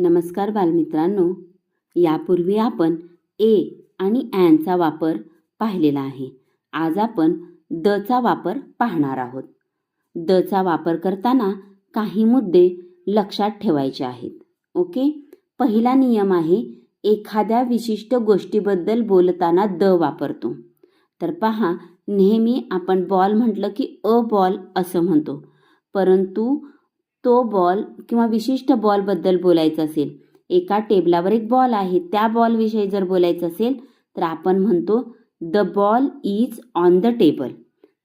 नमस्कार बालमित्रांनो. यापूर्वी आपण ए आणि ॲनचा वापर पाहिलेला आहे. आज आपण दचा वापर पाहणार आहोत. दचा वापर करताना काही मुद्दे लक्षात ठेवायचे आहेत. ओके? पहिला नियम आहे एखाद्या विशिष्ट गोष्टीबद्दल बोलताना द वापरतो. तर पहा नेहमी आपण बॉल म्हटलं की अ बॉल असं म्हणतो. परंतु तो बॉल किंवा विशिष्ट बॉलबद्दल बोलायचं असेल एका टेबलावर एक बॉल आहे त्या बॉलविषयी जर बोलायचं असेल तर आपण म्हणतो the ball is on the table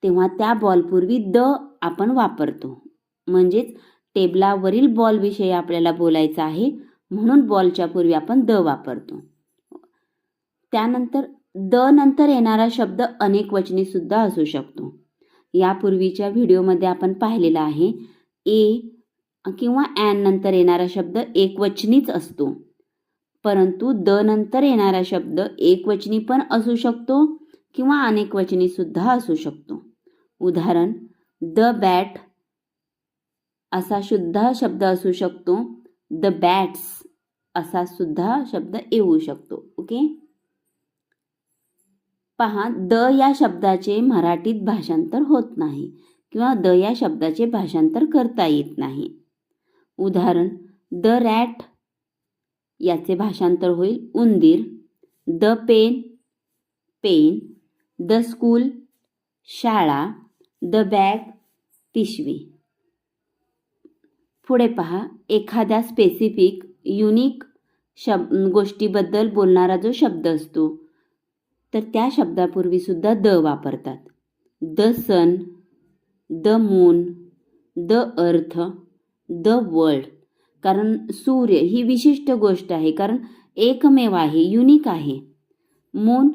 तेव्हा त्या बॉलपूर्वी द आपण वापरतो. म्हणजेच टेबलावरील बॉलविषयी आपल्याला बोलायचं आहे म्हणून बॉलच्या पूर्वी आपण द वापरतो. त्यानंतर द नंतर येणारा शब्द अनेक वचनी सुद्धा असू शकतो. यापूर्वीच्या व्हिडिओमध्ये आपण पाहिलेला आहे ए किंवा ॲन नंतर येणारा शब्द एकवचनीच असतो. परंतु द नंतर येणारा शब्द एकवचनी पण असू शकतो किंवा अनेकवचनी सुद्धा असू शकतो. उदाहरण द बॅट असा सुद्धा शब्द असू शकतो. द बॅट्स असा सुद्धा शब्द येऊ शकतो. ओके? पहा द या शब्दाचे मराठीत भाषांतर होत नाही किंवा द या शब्दाचे भाषांतर करता येत नाही. उदाहरण द रॅट याचे भाषांतर होईल. उंदीर the pen pen the school शाळा द बॅग पिशवी पुढे पहा. एखाद्या स्पेसिफिक युनिक शब गोष्टीबद्दल बोलणारा जो शब्द असतो तर त्या शब्दापूर्वी सुद्धा द वापरतात. The sun the moon the earth the world. कारण सूर्य ही विशिष्ट गोष्ट आहे कारण एकमेव आहे युनिक आहे. मून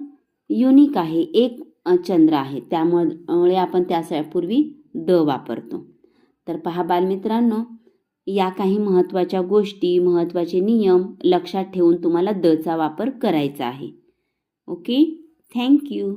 युनिक आहे एक चंद्र आहे. त्यामुळे आपण त्यापूर्वी द वापरतो. तर पहा बालमित्रांनो या काही महत्त्वाच्या गोष्टी महत्त्वाचे नियम लक्षात ठेवून तुम्हाला दचा वापर करायचा आहे. Okay thank you